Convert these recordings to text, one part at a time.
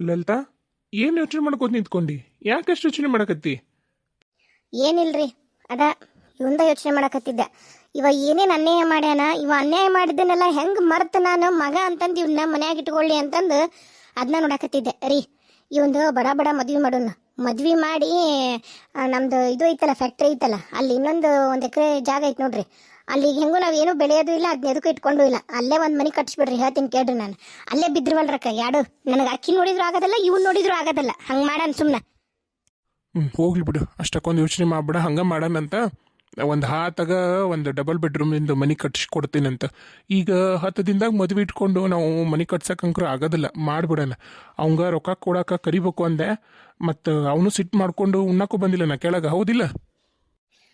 ಲಲಿತಾ, ಏನು ಯೋಚನೆ ಮಾಡ್ಕೋತ ನಿಂತ್ಕೊಂಡಿ? ಯಾಕಷ್ಟು ಯೋಚನೆ ಮಾಡಕತ್ತಿ? ಏನಿಲ್ರಿ, ಅದ ಇವಂದ ಯೋಚನೆ ಮಾಡಕತ್ತಿದ್ದೆ. ಇವ ಏನೇನು ಅನ್ಯಾಯ ಮಾಡ್ಯಾನ, ಇವ ಅನ್ಯಾಯ ಮಾಡಿದ್ದನ್ನೆಲ್ಲ ಹೆಂಗ್ ಮರ್ತ ನಾನು ಮಗ ಅಂತಂದು ಇವ್ನ ಮನ್ಯಾಗ ಇಟ್ಕೊಳ್ಳಿ ಅಂತಂದು ಅದನ್ನ ನೋಡಕತ್ತಿದ್ದೆ. ರೀ, ಇವಂದು ಬಡ ಬಡ ಮದ್ವಿ ಮಾಡೋಣ ಮದ್ವಿ ಮಾಡಿ ನಮ್ದು ಇದು ಐತಲ್ಲ ಫ್ಯಾಕ್ಟ್ರಿ ಐತಲ್ಲ, ಅಲ್ಲಿ ಇನ್ನೊಂದು ಒಂದು ಎಕರೆ ಜಾಗ ಐತೆ ನೋಡ್ರಿ. ಅಲ್ಲಿ ಹೆಂಗೂ ನಾವು ಏನು ಬೆಳೆಯೋದು ಇಲ್ಲ, ಅದ್ನ ಎದಕ್ಕೂ ಇಟ್ಕೊಂಡು ಇಲ್ಲ. ಅಲ್ಲೇ ಒಂದು ಮನೆ ಕಟ್ಸ್ಬಿಡ್ರಿ, ಹೇಳ್ತೀನಿ ಕೇಳ್ರಿ ನಾನು. ಅಲ್ಲೇ ಬಿದ್ರವಲ್ರಕ್ಕ ಯಾಡು? ನನಗೆ ಅಕ್ಕಿ ನೋಡಿದ್ರು ಆಗೋದಲ್ಲ, ಇವ್ನು ನೋಡಿದ್ರು ಆಗೋದಲ್ಲ. ಹಂಗೆ ಮಾಡಣ ಸುಮ್ಮನೆ ಹ್ಞೂ ಹೋಗ್ಲಿ ಬಿಡು. ಅಷ್ಟಕ್ಕೊಂದು ಯೋಚನೆ ಮಾಡ್ಬಿಡ, ಹಂಗೆ ಮಾಡೋಣಂತ ಒಂದು ಹಾತಾಗ ಒಂದು ಡಬಲ್ ಬೆಡ್ರೂಮಿಂದ ಮನೆ ಅಂತ ಈಗ ಹತ್ತು ದಿನದಾಗ ಮದುವೆ ಇಟ್ಕೊಂಡು ನಾವು ಮನೆ ಕಟ್ಸಕ್ಕಂಕ್ರು ಆಗೋದಿಲ್ಲ, ಮಾಡಿಬಿಡೋಣ. ಅವಂಗ ರೊಕ್ಕ ಕೊಡಕ್ಕೆ ಕರಿಬೇಕು ಅಂದೆ, ಮತ್ತು ಅವನು ಸಿಟ್ಟು ಮಾಡಿಕೊಂಡು ಉಣ್ಣಕ್ಕೂ ಬಂದಿಲ್ಲ ನಾ, ಕೆಳಗೆ. ಹೌದಿಲ್ಲ?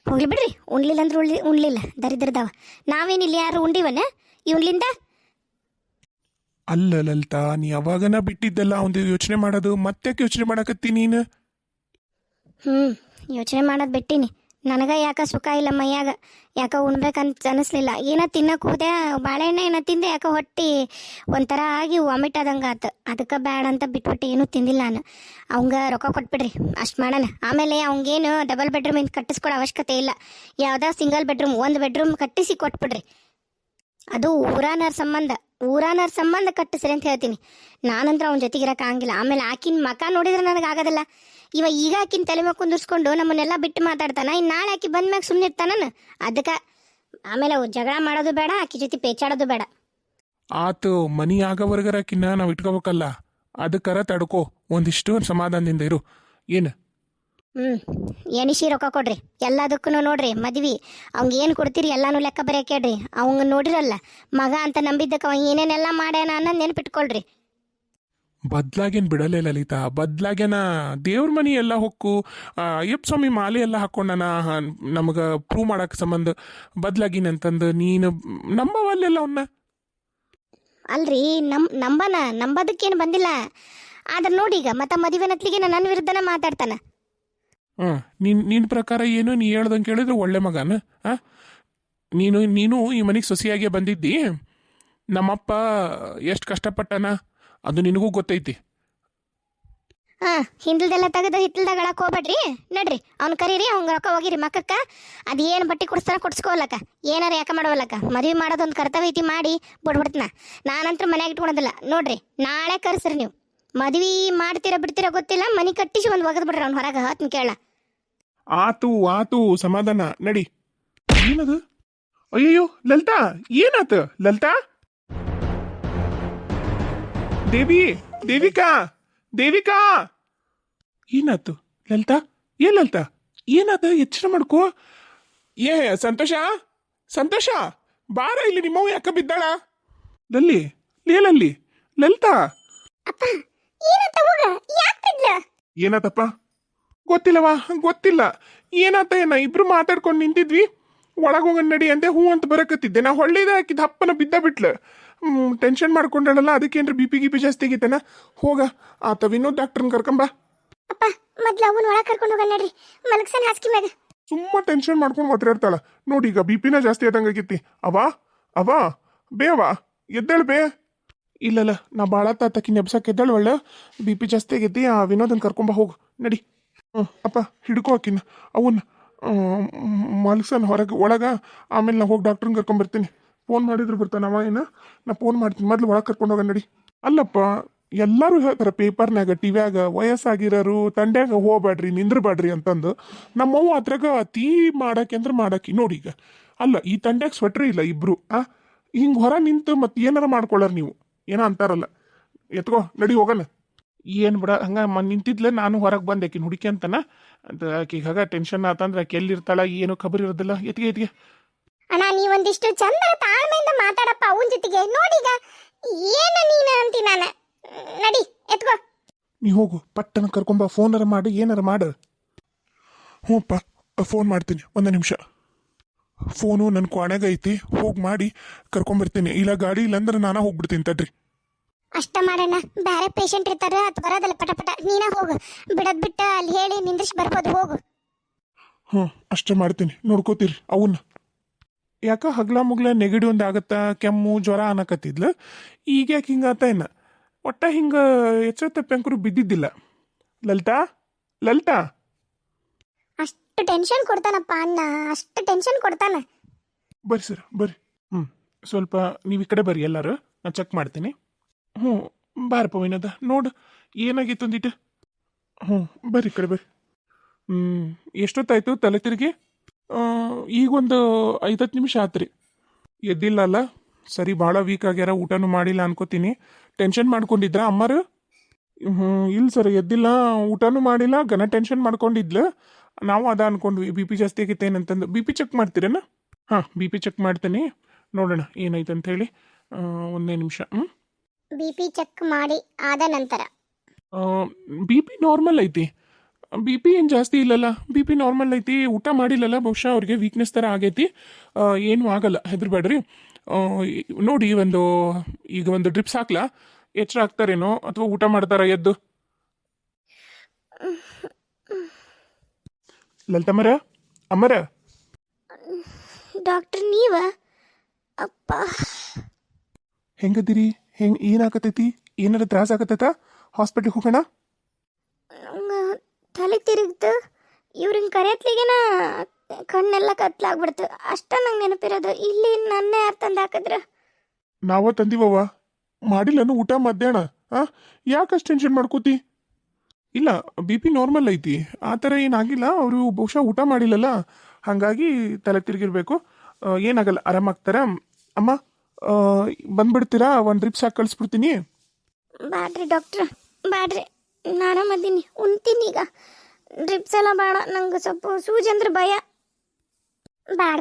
ಹೋಗ್ಲಿ ಬಿಡ್ರಿ. ಉಣ್ಲಿಲ್ಲ ಅಂದ್ರೆ ಉಳ್ಳಿ ಉಣ್ಲಿಲ್ಲ. ದರಿದ್ರದವ ನಾವೇನಿಲ್ಲ ಯಾರು ಉಂಡಿವನ? ಇವ್ಲಿಂದ ಅಲ್ಲ ಲಲಿತಾ ನೀ ಯಾವಾಗನ ಬಿಟ್ಟಿದ್ದಲ್ಲ ಅವನು ಯೋಚನೆ ಮಾಡೋದು ಮತ್ತೆ ಯೋಚನೆ ಮಾಡಕತ್ತಿ ನೀನು? ಹ್ಞೂ ಯೋಚನೆ ಮಾಡೋದು ಬಿಟ್ಟಿನಿ. ನನಗ ಯಾಕ ಸುಖ ಇಲ್ಲ ಮೈಯಾಗ? ಯಾಕ ಉಣ್ಬೇಕಂತ ಅನಿಸ್ಲಿಲ್ಲ. ಏನ ತಿನ್ನಕ್ಕೆ ಹೋದೆ? ಬಾಳೆಹಣ್ಣು ಏನ ತಿಂದೆ? ಯಾಕ ಹೊಟ್ಟಿ ಒಂಥರ ಆಗಿ ವಾಮಿಟ್ ಆದಂಗೆ ಆತು. ಅದಕ್ಕೆ ಬ್ಯಾಡ ಅಂತ ಬಿಟ್ಬಿಟ್ಟು ಏನೂ ತಿಂದಿಲ್ಲ ನಾನು. ಅವಂಗ ರೊಕ್ಕ ಕೊಟ್ಬಿಡ್ರಿ. ಅಷ್ಟು ಮಾಡೋಣ. ಆಮೇಲೆ ಅವಂಗೇನು ಡಬಲ್ ಬೆಡ್ರೂಮ್ ಇಂದ ಕಟ್ಟಿಸ್ಕೊಡೋ ಅವಶ್ಯಕತೆ ಇಲ್ಲ. ಯಾವುದೋ ಸಿಂಗಲ್ ಬೆಡ್ರೂಮ್ ಒಂದು ಬೆಡ್ರೂಮ್ ಕಟ್ಟಿಸಿ ಕೊಟ್ಬಿಡ್ರಿ. ಅದು ಊರಾನರ ಸಂಬಂಧ. ಊರಾನರ ಸಂಬಂಧ ಕಟ್ಟಿಸ್ರಿ ಅಂತ ಹೇಳ್ತೀನಿ. ನಾನಂತ್ರ ಅವನ ಜೊತೆಗೆ ಇರಕ್ಕೆ ಆಗಂಗಿಲ್ಲ. ಆಮೇಲೆ ಆಕಿನ ಮಕ ನೋಡಿದ್ರೆ ನನಗೆ ಆಗೋದಿಲ್ಲ. ಇವ ಈಗ ಆಕಿನ ತಲೆ ಮೇಲೆ ಕುಂದಿರ್ಸ್ಕೊಂಡು ನಮ್ಮನ್ನೆಲ್ಲ ಬಿಟ್ಟು ಮಾತಾಡ್ತಾನ. ಇನ್ನು ನಾಳೆ ಆಕಿ ಬಂದ್ಮ್ಯಾಗ ಸುಮ್ಮನೆ ಇರ್ತಾನ ಅದಕ್ಕೆ ಆಮೇಲೆ ಅವು ಜಗಳ ಮಾಡೋದು ಬೇಡ, ಆಕಿ ಜೊತೆ ಪೇಚಾಡೋದು ಬೇಡ. ಆತು, ಮನಿ ಆಗವರ್ಗರಕಿನ್ನ ನಾವು ಇಟ್ಕೋಬೇಕಲ್ಲ. ಅದಕ್ಕರ ತಡ್ಕೋ. ಒಂದಿಷ್ಟು ಸಮಾಧಾನದಿಂದ ಇರು. ಏನು? ಹ್ಞೂ ಎಣಿಸಿ ರೊಕ್ಕ ಕೊಡ್ರಿ. ಎಲ್ಲದಕ್ಕೂ ನೋಡ್ರಿ ಮದ್ವಿ. ಅವ್ಗೆ ಏನು ಕೊಡ್ತೀರಿ ಎಲ್ಲಾನು ಲೆಕ್ಕ ಬರೆಯಕ್ಕೆ ಕೇಳ್ರಿ ಅವಂಗ ನೋಡಿರಲ್ಲ ಮಗ ಅಂತ ನಂಬಿದ್ದಕ್ಕೆ ಅವ ಏನೇನೆಲ್ಲ ಮಾಡ್ಯಾನ ಅನ್ನೋದು ನೆನ್ಪಿಟ್ಕೊಳ್ರಿ. ಬದ್ಲಾಗೇನ್ ಬಿಡಲೇ ಲಲಿತಾ. ಬದ್ಲಾಗೇನ ದೇವ್ರ ಮನಿ ಎಲ್ಲ ಹೊಕ್ಕು ಅಯ್ಯಪ್ಪ ಸ್ವಾಮಿ ಮಾಲೆ ಎಲ್ಲ ಹಾಕೊಂಡನ ನಮಗೆ ಪ್ರೂವ್ ಮಾಡಕ್ ಸಂಬಂಧ ಬದ್ಲಾಗಿನ್ ಅಂತಂದು ನೀನು ನಂಬವಲ್ಲೆಲ್ಲ ಅವನ್ನ ಅಲ್ರಿ ನಮ್ ನಂಬನ ನಂಬೋದಕ್ಕೇನು ಬಂದಿಲ್ಲ. ಆದ್ರೆ ನೋಡಿ ಈಗ ಮತ್ತೆ ಮದುವೆ ನತ್ಲಿಗೆ ನನ್ನ ವಿರುದ್ಧನ ಮಾತಾಡ್ತಾನ. ಹ್ಮ್ ನಿನ್ ನಿನ್ನ ಪ್ರಕಾರ ಏನು? ನೀ ಹೇಳ್ದಂಗೆ ಕೇಳಿದ್ರೆ ಒಳ್ಳೆ ಮಗನ, ಆ? ನೀನು ನೀನು ಈ ಮನೆಗೆ ಸೊಸಿಯಾಗೆ ಬಂದಿದ್ದಿ. ನಮ್ಮಪ್ಪ ಎಷ್ಟು ಕಷ್ಟಪಟ್ಟನ? ಅದು ನಿನಗೂ ಗೊತ್ತೈತಿ. ಹಾ ಹಿಂದಲ್ದೆಲ್ಲ ತೆಗೆದು ಹಿತ್ತಲ್ದಾಗ ಹೋಗ್ಬೇಡ್ರಿ. ನಡ್ರಿ, ಅವ್ನ ಕರೀರಿ, ಅವ್ನ ರೊಕ್ಕ ಹೋಗಿರಿ ಮಕ್ಕಕ್ಕ. ಅದು ಏನು ಬಟ್ಟೆ ಕೊಡಿಸ್ತಾರ ಕೊಡ್ಸ್ಕೊಲ್ಲಕ್ಕ ಏನಾರ ಯಾಕೆ ಮಾಡೋಲ್ಲಕ್ಕ ಮದುವೆ ಮಾಡೋದೊಂದು ಕರ್ತವ್ಯ ಐತಿ ಮಾಡಿ ಬಿಡ್ಬಿಡ್ತನ. ನಾನಂತ್ರ ಮನ್ಯಾಗ ಇಟ್ಕೊಳೋದಿಲ್ಲ. ನೋಡ್ರಿ, ನಾಳೆ ಕರ್ಸ್ರಿ ನೀವು. ಮದ್ವಿ ಮಾಡ್ತೀರಾ ಬಿಡ್ತೀರಾ ಗೊತ್ತಿಲ್ಲ, ಮನಿ ಕಟ್ಟಿಸಿ ಒಂದು ಒಗದ್ ಬಿಡ್ರಿ ಅವ್ನ ಹೊರಗೆ, ಹತ್ನ ಕೇಳ. ಆತು ಆತು, ಸಮಾಧಾನ, ನಡಿ. ಏನದು? ಅಯ್ಯಯ್ಯೋ, ಲಲಿತಾ, ಏನಾತ? ಲಲಿತಾ? ದೇವಿ, ದೇವಿಕಾ ದೇವಿಕಾ! ಏನಾತು? ಲಲಿತಾ, ಏನ್ ಲಲಿತಾ? ಏನಾತ? ಎಚ್ಚರ ಮಾಡ್ಕೋ. ಏ, ಸಂತೋಷ? ಸಂತೋಷ? ಬಾರ ಇಲ್ಲಿ ನಿಮ್ಮವ್ವ ಯಾಕ ಬಿದ್ದಾಳ? ಲಲ್ಲಿ ಲೇಲಲ್ಲಿ ಲಲಿತಾ! ಅಪ್ಪ ಏನಂತ ಹೋಗ ಯಾಕಿದ್ಲ ಏನಾತಪ್ಪ? ಗೊತ್ತಿಲ್ಲವಾ ಗೊತ್ತಿಲ್ಲ. ಏನಾತ ಏನ? ಇಬ್ರು ಮಾತಾಡ್ಕೊಂಡು ನಿಂತಿದ್ವಿ. ಒಳಗೆ ಹೋಗೋಣ ನಡಿ ಅಂದೆ ಹೂ ಅಂತ ಬರಕತ್ತಿದ್ದೆ. ನಾ ಹೊಳ್ಳಿದ ಹಾಕಿದ ಹಪ್ಪನ ಬಿದ್ದ ಬಿಟ್ಲ. ಟೆನ್ಷನ್ ಮಾಡ್ಕೊಂಡಳಲ್ಲ ಅದಕ್ಕೇನ್ರ ಬಿ ಪಿ ಗಿಪಿ ಜಾಸ್ತಿ ಆಗೈತನ? ಹೋಗ ಆತ ವಿನೋದ್ ಡಾಕ್ಟರ್ನ ಕರ್ಕೊಂಬ ಅಪ್ಪ ಮೊದ್ಲು ಅವನ್ ಒಳಗೆ ಕರ್ಕೊಂಡು ಹೋಗ ನಡ್ರಿ. ಮಲಗ್ಸನ್ ಹಾಸ್ಕಿ ಮ್ಯಾಗ. ಸುಮ್ಮ ಟೆನ್ಷನ್ ಮಾಡ್ಕೊಂಡು ಮಾತಾಡ್ತಾಳ. ನೋಡಿ ಈಗ ಬಿ ಪಿನ ಜಾಸ್ತಿ ಆದಂಗಾಗಿತ್ತಿ ಅವಾ ಅವಾ ಬೇವಾ ಎದ್ದೇಳ್ ಬೇ. ಇಲ್ಲಲ್ಲ, ನಾ ಭಾಳ ತಾತಕಿ ನೆಬ್ಸಕ್ಕೆ ಎದ್ದೇಳು ಒಳ್ಳೆ. ಬಿ ಪಿ ಜಾಸ್ತಿ ಆಗೈತಿ, ಆ ವಿನೋದನ್ ಕರ್ಕೊಂಬ ಹೋಗು. ನಡಿ. ಹ್ಞೂ ಅಪ್ಪ, ಹಿಡ್ಕೋ ಆಕಿನ. ಅವನ್ನ ಮಲ್ಸನ್ ಹೊರಗೆ, ಒಳಗೆ. ಆಮೇಲೆ ನಾ ಹೋಗಿ ಡಾಕ್ಟ್ರನ್ನ ಕರ್ಕೊಂಬರ್ತೀನಿ ಫೋನ್ ಮಾಡಿದ್ರು ಬರ್ತಾನೆ ಅವ ಏನು? ನಾ ಫೋನ್ ಮಾಡ್ತೀನಿ. ಮೊದಲು ಒಳಗೆ ಕರ್ಕೊಂಡು ಹೋಗ ನಡಿ. ಅಲ್ಲಪ್ಪ, ಎಲ್ಲರೂ ಹೇಳ್ತಾರೆ ಪೇಪರ್ನಾಗ, ಟಿವ್ಯಾಗ, ವಯಸ್ಸಾಗಿರೋರು, ತಂಡ್ಯಾಗ ಹೋಗ್ಬೇಡ್ರಿ ನಿಂದ್ರಬೇಡ್ರಿ ಅಂತಂದು. ನಮ್ಮವ್ವ ಅದ್ರಾಗ ಅತಿ ಮಾಡಕ್ಕೆ ಅಂದ್ರೆ ಮಾಡಾಕಿ. ನೋಡಿ ಈಗ. ಅಲ್ಲ, ಈ ತಂಡ್ಯಾಗ ಸ್ವೆಟ್ರ್ ಇಲ್ಲ ಇಬ್ರು, ಆ? ಹಿಂಗೆ ಹೊರ ನಿಂತು ಮತ್ತೆ ಏನಾರ ಮಾಡ್ಕೊಳ್ಳಾರ ನೀವು. ಏನೋ ಅಂತಾರಲ್ಲ ಎತ್ಕೋ ನಡಿ ಹೋಗಲ್ಲ ಏನು ಬಿಡ ಹಂಗ ಮ ನಿಂತಿದ್ಲೆ ನಾನು ಹೊರಗೆ ಬಂದೆ ಆಕಿನ ಹುಡುಕಿ ಅಂತನ. ಅಂತ ಆಕಿಗೆ ಹಾಗ ಟೆನ್ಷನ್ ಆತಂದ್ರೆ ಆಕೆ ಎಲ್ಲಿರ್ತಾಳ ಏನು ಖಬರ್ ಇರೋದಿಲ್ಲ. ಎತ್ಗೆ ಎತ್ಗೆ. ಅಣ್ಣ ನೀವೊಂದಿಷ್ಟು ಚಂದ ತಾಳ್ಮೆಯಿಂದ ಮಾತಾಡಪ್ಪ ಅವನ ಜೊತೆಗೆ. ನೋಡಿಗ ಏನ ನೀನ ಅಂತಿ ನಾನು? ನಡಿ ಎತ್ಕೋ. ನೀ ಹೋಗು ಪಟ್ಟನ ಕರ್ಕೊಂಬ ಫೋನರ ಮಾಡು ಏನಾರ ಮಾಡು. ಹ್ಞೂಪ್ಪ ಫೋನ್ ಮಾಡ್ತೀನಿ ಒಂದು ನಿಮಿಷ. ಫೋನು ನನ್ನ ಕ್ವಾಣ್ಯಾಗ ಐತಿ ಹೋಗಿ ಮಾಡಿ ಕರ್ಕೊಂಬರ್ತೀನಿ. ಇಲ್ಲ ಗಾಡಿ ಇಲ್ಲಾಂದ್ರೆ ನಾನಾ ಹೋಗ್ಬಿಡ್ತೀನಿ ತಡ್ರಿ. ಅಷ್ಟ ಮಾಡೋಣ. ಬೇರೆ ಪೇಷಂಟ್ ಇರ್ತಾರ ಅದು ಬರೋದಲ್ಲ ಪಟ ಪಟ. ನೀನ ಹೋಗು. ಬಿಡದ್ ಬಿಟ್ಟ ಅಲ್ಲಿ ಹೇಳಿ ನಿಂದ್ರಿಸಿ ಬರ್ಬೋದು ಹೋಗು. ಹ್ಞೂ ಅಷ್ಟೇ ಮಾಡ್ತೀನಿ. ನೋಡ್ಕೋತೀರಿ ಅವನ್ನ. ಯಾಕ ಹಗ್ಲ ಮುಗ್ಲ ನೆಗಡಿ ಒಂದು ಆಗತ್ತ? ಕೆಮ್ಮು ಜ್ವರ ಅನ್ನಕತ್ತಿದ್ಲ ಈಗ ಯಾಕೆ ಹಿಂಗಾತ ಇನ್ನ? ಒಟ್ಟ ಹಿಂಗ ಎಚ್ಚರ ತಪ್ಪಂಕರು ಬಿದ್ದಿದ್ದಿಲ್ಲ. ಲಲಿತಾ? ಲಲಿತಾ? ಅಷ್ಟು ಟೆನ್ಷನ್ ಕೊಡ್ತಾನಪ್ಪ ಅಣ್ಣ. ಅಷ್ಟು ಟೆನ್ಷನ್ ಕೊಡ್ತಾನ. ಬರ್ರಿ ಸರ್ ಬರ್ರಿ. ಹ್ಞೂ ಸ್ವಲ್ಪ ನೀವು ಈ ಕಡೆ ಬರ್ರಿ ಎಲ್ಲರೂ. ನಾನು ಚೆಕ್ ಮಾಡ್ತೀನಿ. ಹ್ಞೂ ಬಾರಪ್ಪ ವಿನೋದ ನೋಡು ಏನಾಗಿತ್ತು ಅಂದಿಟ್ಟು ಹ್ಞೂ ಬರ್ರಿ ಕಡೆ ಬರ್ರಿ. ಹ್ಞೂ ಎಷ್ಟೊತ್ತಾಯ್ತು ತಲೆ ತಿರುಗಿ? ಈಗೊಂದು ಐದತ್ತು ನಿಮಿಷ ಆತ್ರಿ. ಎದ್ದಿಲ್ಲ ಅಲ್ಲ ಸರಿ ಭಾಳ ವೀಕ್ ಆಗ್ಯಾರ ಊಟನೂ ಮಾಡಿಲ್ಲ ಅನ್ಕೋತೀನಿ. ಟೆನ್ಷನ್ ಮಾಡ್ಕೊಂಡಿದ್ರ ಅಮ್ಮರು? ಹ್ಞೂ ಇಲ್ಲ ಸರ್ ಎದ್ದಿಲ್ಲ ಊಟನೂ ಮಾಡಿಲ್ಲ ಘನ ಟೆನ್ಷನ್ ಮಾಡ್ಕೊಂಡಿದ್ಲು. ನಾವು ಅದ ಅನ್ಕೊಂಡ್ವಿ ಬಿ ಪಿ ಜಾಸ್ತಿ ಆಗಿತ್ತು ಏನಂತಂದು. ಬಿ ಪಿ ಚೆಕ್ ಮಾಡ್ತೀರೇನ? ಹಾಂ ಬಿ ಪಿ ಚೆಕ್ ಮಾಡ್ತೀನಿ. ನೋಡೋಣ ಏನಾಯ್ತು ಅಂತ ಹೇಳಿ ಒಂದೇ ನಿಮಿಷ ಹ್ಞೂ ಬಿ ಪಿ ಚೆಕ್ ಮಾಡಿ ಆದ ನಂತರ. ಬಿ ಪಿ ನಾರ್ಮಲ್ ಐತಿ. ಬಿ ಪಿ ಏನು ಜಾಸ್ತಿ ಇಲ್ಲಲ್ಲ. ಬಿ ಪಿ ನಾರ್ಮಲ್ ಐತಿ ಊಟ ಮಾಡಿಲ್ಲಲ್ಲ ಬಹುಶಃ ಅವ್ರಿಗೆ ವೀಕ್ನೆಸ್ ಥರ ಆಗೈತಿ. ಏನೂ ಆಗಲ್ಲ ಹೆದರ್ಬೇಡ್ರಿ. ನೋಡಿ ಒಂದು ಈಗ ಒಂದು ಡ್ರಿಪ್ಸ್ ಹಾಕ್ಲಾ. ಎಚ್ಚರ ಆಗ್ತಾರೇನೋ ಅಥವಾ ಊಟ ಮಾಡ್ತಾರ ಎದ್ದು? ಲಲಿತಮ್ಮರ? ಅಮ್ಮರ? ಡಾಕ್ಟರ್ ನೀವ? ಅಪ್ಪ. ಹೆಂಗದಿರಿ? ಹೆಂಗ್ ಏನಾಗತೈತಿ ಏನಾರ ತ್ರಾಸ ಆಗತ್ತೈತ? ಹಾಸ್ಪಿಟ್ಲಿಗೆ ಹೋಗೋಣ? ತಲೆ ತಿರುಗ್ತು. ಇವ್ರನ್ನ ಕರೆಯತ್ಲಿಗೆನ ಕಣ್ಣೆಲ್ಲ ಕತ್ಲಾಗ್ಬಿಡ್ತು. ಅಷ್ಟ ನಂಗೆ ನೆನಪಿರೋದು. ಇಲ್ಲಿ ನನ್ನೇ ಯಾರು ತಂದು ಹಾಕಿದ್ರ? ನಾವ ತಂದಿವವ್ವ. ಮಾಡಿಲ್ಲನು ಊಟ ಮಧ್ಯಾಹ್ನ. ಆ ಯಾಕಷ್ಟು ಟೆನ್ಷನ್ ಮಾಡ್ಕೋತಿ? ಇಲ್ಲ ಬಿ ಪಿ ನಾರ್ಮಲ್ ಐತಿ. ಆ ಥರ ಏನಾಗಿಲ್ಲ. ಅವರು ಬಹುಶಃ ಊಟ ಮಾಡಿಲ್ಲಲ್ಲ? ಹಾಗಾಗಿ ತಲೆ ತಿರುಗಿರ್ಬೇಕು. ಏನಾಗಲ್ಲ. ಆರಾಮಾಗ್ತಾರ? ಅಮ್ಮ? ಬಂದ್ಬಿಡ್ತೀರಾ? ಒಂದು ಡ್ರಿಪ್ಸ್ ಹಾಕಿ ಕಳಿಸ್ಬಿಡ್ತೀನಿ. ಬ್ಯಾಡ್ರಿ ಡಾಕ್ಟ್ರ ಬ್ಯಾಡ್ರಿ. ನಾನು ಮದ್ದೀನಿ ಉಣ್ತೀನಿ ಈಗ. ಡ್ರಿಪ್ಸ್ ಎಲ್ಲ ಬೇಡ. ನಂಗೆ ಸ್ವಲ್ಪ ಸೂಜಿ ಅಂದ್ರೆ ಭಯ.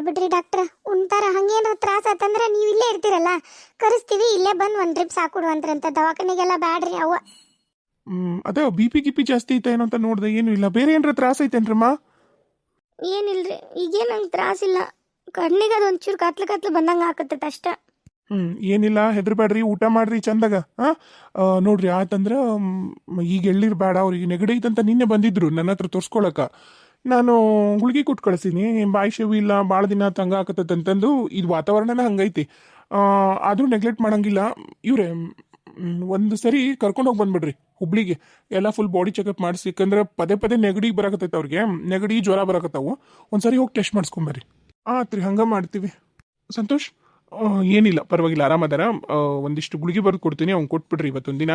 ಬಿಡ್ರಿ ಡಾಕ್ಟ್ರ ಉಣ್ತಾರ. ಹಂಗೇನಾರ ತ್ರಾಸ ಆತಂದ್ರೆ ನೀವು ಇಲ್ಲೇ ಇರ್ತೀರಲ್ಲ? ಕರೆಸ್ತೀವಿ. ಇಲ್ಲೇ ಬಂದು ಒಂದು ಡ್ರಿಪ್ಸ್ ಹಾಕೊಡುವಂತ್ರಂತ ದವಾಖಾನೆಗೆಲ್ಲ ಬ್ಯಾಡ್ರಿ ಅವ ಅದೇ ಬಿ ಪಿ ಗಿಪಿ ಜಾಸ್ತಿ ಐತೆ ಏನೋ ಅಂತ ನೋಡ್ದೆ. ಏನು ಇಲ್ಲ. ಬೇರೆ ಏನಾರ ತ್ರಾಸ ಐತೇನ್ರಮ್ಮ? ಏನಿಲ್ರಿ. ಈಗೇನು ನಂಗೆ ತ್ರಾಸಿಲ್ಲ. ಕಣ್ಣಿಗೆ ಅದು ಒಂಚೂರು ಕತ್ಲು ಕತ್ಲು ಬಂದಂಗೆ ಹಾಕತ್ತೆ ಅಷ್ಟ. ಹ್ಮ್ ಏನಿಲ್ಲ ಹೆದರ್ಬೇಡ್ರಿ ಊಟ ಮಾಡ್ರಿ ಚಂದಾಗ. ಆ, ನೋಡ್ರಿ ಆತಂದ್ರ ಈಗ ಎಳ್ಳಿರ್ ಬೇಡ ಅವ್ರಿಗೆ ನೆಗಡಿ ಐತಂತ ನಿನ್ನೆ ಬಂದಿದ್ರು ನನ್ನ ಹತ್ರ ತೋರ್ಸ್ಕೊಳಕ. ನಾನು ಗುಳಿಗೆ ಕೊಟ್ಟು ಕಳಿಸೀನಿ ಬಾಯಿ ಇಲ್ಲ ಭಾಳ ದಿನ ತಂಗ ಆಕತ್ತೈತೆ ಅಂತಂದು ಇದು ವಾತಾವರಣನ ಹಂಗೈತಿ. ಆದ್ರೂ ನೆಗ್ಲೆಕ್ಟ್ ಮಾಡಂಗಿಲ್ಲ. ಇವ್ರೆ ಒಂದು ಸರಿ ಕರ್ಕೊಂಡು ಹೋಗಿ ಬಂದ್ಬಿಡ್ರಿ ಹುಬ್ಳಿಗೆ. ಎಲ್ಲ ಫುಲ್ ಬಾಡಿ ಚೆಕಪ್ ಮಾಡಿಸಿ ಯಾಕಂದ್ರೆ ಪದೇ ಪದೇ ನೆಗಡಿ ಬರಕತ್ತೈತೆ ಅವ್ರಿಗೆ. ನೆಗಡಿ ಜ್ವರ ಬರಕತ್ತಾವು. ಒಂದು ಸರಿ ಹೋಗಿ ಟೆಸ್ಟ್ ಮಾಡಿಸ್ಕೊಂಬರ್ರಿ ಆತ್ರಿ ಹಂಗ ಮಾಡ್ತೀವಿ. ಸಂತೋಷ್? ಏನಿಲ್ಲ, ಪರವಾಗಿಲ್ಲ ಆರಾಮದಾರ ಒಂದಿಷ್ಟು ಗುಳಿಗೆ ಬರೆದು ಕೊಡ್ತೀನಿ, ಅವ್ನು ಕೊಟ್ಬಿಡ್ರಿ ಇವತ್ತೊಂದು ದಿನ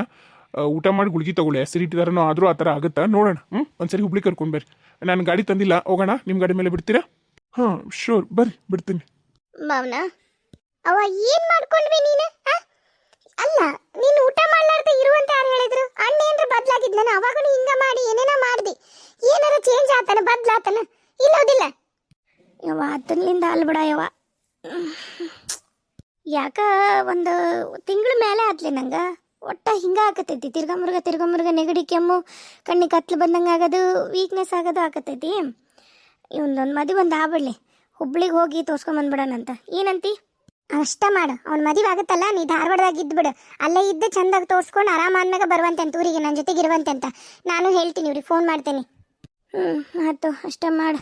ಊಟ ಮಾಡಿ ಗುಳಿಗೆ ತಗೊಳ್ಳಿ ಅಸಿಡಿಟಿ ಥರನೋ ಆದರೂ ಆ ಥರ ಆಗುತ್ತಾ ನೋಡೋಣ. ಹ್ಞೂ ಒಂದ್ಸರಿ ಹುಬ್ಳಿ ಕರ್ಕೊಂಡು ನಾನು ಗಾಡಿ ತಂದಿಲ್ಲ, ಹೋಗೋಣ ನಿಮ್ಮ ಗಾಡಿ ಮೇಲೆ ಬಿಡ್ತೀರಾ? ಹಾಂ ಶೋರ್ ಬರ್ರಿ, ಬಿಡ್ತೀನಿ. ಭಾವನಾ ಅವ ಏನು ಮಾಡ್ಕೊಂಡ್ವಿ ನೀನು? ಅಲ್ಲ, ನೀನು ಊಟ ಮಾಡ್ಲಾರ್ದೆ ಇರುವಂತ ಯಾರು ಹೇಳಿದ್ರು? ಅಣ್ಣ ಏನ್ರ ಬದ್ಲಾಗಿದ್ನ ಅವಾಗೂ ಹಿಂಗ ಮಾಡಿ, ಏನೇನ ಮಾಡ್ದಿ. ಏನಾರ ಚೇಂಜ್ ಆತನ, ಬದ್ಲಾತನ? ಇಲ್ಲೋದಿಲ್ಲ ಯವ್ವ ಅದನ್ನಿಂದ ಅಲ್ ಬಿಡ, ಯವ್ವ. ಯಾಕ ಒಂದು ತಿಂಗಳ ಮೇಲೆ ಆತ್ಲಿ ನಂಗ? ಒಟ್ಟ ಹಿಂಗ ಆಕತೈತಿ. ತಿರ್ಗಾ ಮುರ್ಗ ನೆಗಡಿ, ಕೆಮ್ಮು, ಕಣ್ಣಿಗೆ ಕತ್ಲು ಬಂದಂಗೆ ಆಗೋದು ವೀಕ್ನೆಸ್ ಆಗೋದು ಆಕತೈತಿ. ಇವನೊಂದು ಮದುವೆ ಒಂದು ಆಗ್ಬಿಡ್ಲಿ. ಹುಬ್ಳಿಗೆ ಹೋಗಿ ತೋರ್ಸ್ಕೊಂಬಂದ್ಬಿಡೋಣಂತ ಏನಂತಿ? ಅಷ್ಟ ಮಾಡು. ಅವ್ನ ಮದುವೆ ಆಗುತ್ತಲ್ಲ, ನೀ ಧಾರವಾಡದಾಗ ಇದ್ಬಿಡು. ಅಲ್ಲೇ ಇದ್ದು ಚಂದಾಗಿ ತೋರ್ಸ್ಕೊಂಡು ಆರಾಮ ಆದ್ಮ್ಯಾಗ ಬರುವಂತೆ ಅಂತ, ಊರಿಗೆ ನನ್ನ ಜೊತೆಗೆ ಇರುವಂತೆ ಅಂತ. ನಾನು ಹೇಳ್ತೀನಿ, ಇವ್ರಿಗೆ ಫೋನ್ ಮಾಡ್ತೇನೆ. ಹ್ಞೂ ಆಯ್ತು ಅಷ್ಟ ಮಾಡು.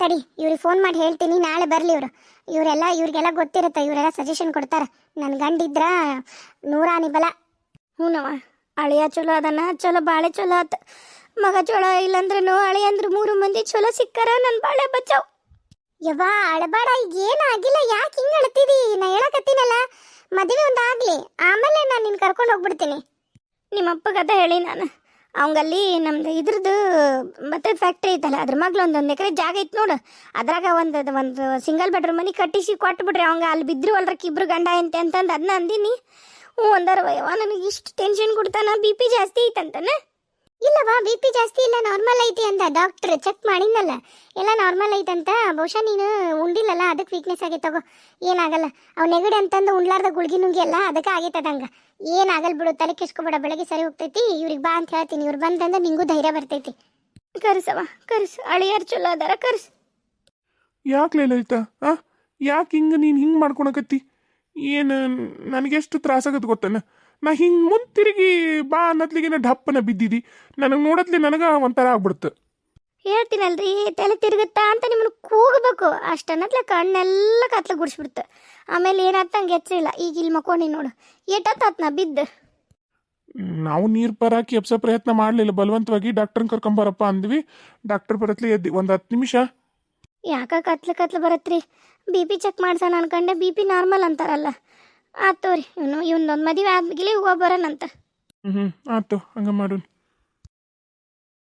ತಡಿ, ಇವ್ರಿಗೆ ಫೋನ್ ಮಾಡಿ ಹೇಳ್ತೀನಿ. ನಾಳೆ ಬರಲಿ ಇವರು. ಇವರೆಲ್ಲ, ಇವ್ರಿಗೆಲ್ಲ ಗೊತ್ತಿರುತ್ತೆ, ಇವರೆಲ್ಲ ಸಜೆಷನ್ ಕೊಡ್ತಾರೆ. ನನ್ನ ಗಂಡಿದ್ರ ನೂರ ಬಲ ಹ್ಞೂನವ ಅಳಿಯ ಚಲೋ ಅದನ, ಚಲೋ ಬಾಳೆ ಚಲೋ ಆತ. ಮಗ ಚಲೋ ಇಲ್ಲಂದ್ರೂ ಅಳಿ ಅಂದ್ರೆ ಮೂರು ಮಂದಿ ಚಲೋ ಸಿಕ್ಕಾರ ನನ್ನ ಬಾಳೆ ಬಚಾವ್ ಯವ್ವ, ಅಳಬಾಡ, ಈಗ ಏನಾಗಿಲ್ಲ ಯಾಕೆ ಹಿಂಗೆ ಅಳ್ತಿದಿ? ನಾ ಹೇಳಕತ್ತೀನಲ್ಲ, ಮದುವೆ ಒಂದು ಆಗಲಿ. ಆಮೇಲೆ ನಾನು ನಿನ್ನ ಕರ್ಕೊಂಡು ಹೋಗ್ಬಿಡ್ತೀನಿ. ನಿಮ್ಮ ಅಪ್ಪಗದ ಹೇಳಿ ನಾನು. ಅವಂಗಲ್ಲಿ ನಮ್ದು ಇದ್ರದ್ದು ಭತ್ತದ ಫ್ಯಾಕ್ಟ್ರಿ ಐತಲ್ಲ, ಅದ್ರ ಮಗ್ಲು ಒಂದೊಂದು ಎಕರೆ ಜಾಗ ಐತೆ ನೋಡು. ಅದ್ರಾಗ ಒಂದು ಒಂದು ಸಿಂಗಲ್ ಬೆಡ್ರೂಮ್ ಮನೆ ಕಟ್ಟಿಸಿ ಕೊಟ್ಟು ಬಿಡ್ರಿ ಅವಂಗ ಅಲ್ಲಿ ಬಿದ್ರು ಅಲ್ರಕ್ಕೆ ಇಬ್ರು ಗಂಡ ಎಂತೆ ಅಂತಂದು ಅದನ್ನ ಅಂದಿನಿ. ಹ್ಞೂ ಅಂದಾರ ನನಗೆ ಇಷ್ಟು ಟೆನ್ಷನ್ ಕೊಡ್ತಾನ ಬಿ ಪಿ ಜಾಸ್ತಿ ಐತಂತಾನೆ? ಇಲ್ಲವಾ ಬಿ ಪಿ ಜಾಸ್ತಿ ಇಲ್ಲ ನಾರ್ಮಲ್ ಐತಿ ಅಂದ. ಡಾಕ್ಟ್ರ್ ಚೆಕ್ ಮಾಡಿದ್ನಲ್ಲ. ಎಲ್ಲ ನಾರ್ಮಲ್ ಐತಂತ. ಬಹುಶಃ ನೀನು ಉಂಡಿಲ್ಲಲ್ಲ ಅದಕ್ಕೆ ವೀಕ್ನೆಸ್ ಆಗೈತೆ ತಗೋ. ಏನಾಗಲ್ಲ. ಅವ್ ನೆಗಡಿ ಅಂತಂದು ಉಂಡ್ಲಾರ್ದ ಗುಳ್ಗಿ ನುಂಗಿ ಅಲ್ಲ ಅದಕ್ಕೆ ಆಗೈತದಂಗ ಏನಾಗಲ್ ಬಿಡು ತಲೆ ಕೆಸ್ಕೊಬೇಡ ಬೆಳಗ್ಗೆ ಸರಿ ಹೋಗ್ತೈತಿ. ಇವ್ರಿಗೆ ಬಾ ಅಂತ ಹೇಳ್ತೀನಿ. ಇವ್ರು ಬಂದಂದ್ರೆ ನಿಂಗೂ ಧೈರ್ಯ ಬರ್ತೈತಿ. ಕರ್ಸವ ಕರ್ಸ್. ಅಳಿಯಾರ್ ಚಲೋ ಅದಾರ ಕರ್ಸ್. ಯಾಕೆ ಲಲಿತಾ? ಆ? ಯಾಕೆ ಹಿಂಗೆ ನೀನು ಹಿಂಗೆ ಮಾಡ್ಕೊಳಕತ್ತಿ ಏನು ನನಗೆಷ್ಟು ತ್ರಾಸಾಗತ್ತೆ ಗೊತ್ತನ? ನಾ ಹಿಂಗೆ ಮುಂದೆ ತಿರುಗಿ ಬಾ ಅನ್ನತ್ಲಿಗಿನ ಢಪ್ಪನ ಬಿದ್ದಿದ್ದಿ ನನಗೆ ನೋಡತ್ಲಿ ನನಗೆ ಒಂಥರ ಆಗ್ಬಿಡ್ತು. ಹೇಳ್ತೀನಲ್ರಿ ತಲೆ ತಿರುಗುತ್ತಾ ಅಂತ ನಿಮ್ಮನ್ನು ಕೂಗಬೇಕು. ಅಷ್ಟನ್ನತ್ಲೆ ಕಣ್ಣೆಲ್ಲ ಕತ್ಲ ಗುಡಿಸ್ಬಿಡ್ತು. ಆಮೇಲೆ ಏನಾಯ್ತು ಹಂಗೆ ಎಚ್ಚರಿಲ್ಲ. ಈಗ ಇಲ್ಲಿ ಮಕ್ಕೊಂಡು ನೋಡು. ಏಟಾತ್ ನಾ ನಾವು ನೀರು ಬರೋಕೆ ಎಪ್ಸ ಪ್ರಯತ್ನ ಮಾಡಲಿಲ್ಲ. ಬಲವಂತವಾಗಿ ಡಾಕ್ಟರ್ ಕರ್ಕೊಂಬರಪ್ಪ ಅಂದ್ವಿ. ಡಾಕ್ಟರ್ ಬರತ್ಲಿ ಎದ್ದು ಒಂದು ಹತ್ತು ನಿಮಿಷ. ಯಾಕೆ ಕತ್ಲೆ ಕತ್ಲು ಬರತ್ರಿ? ಬಿ ಪಿ ಚೆಕ್ ಮಾಡ್ಸೋಣ ಅನ್ಕಂಡೆ ಬಿ ಪಿ ನಾರ್ಮಲ್ ಅಂತಾರಲ್ಲ. ಆತು ರೀ ಇವನು ಇವನೊಂದು ಮದುವೆ ಆದ್ಮೇಲೆ ಹೋಗಿ ಬರೋಣಂತ ಹ್ಞೂ ಆಯ್ತು ಹಂಗೆ ಮಾಡೋಣ.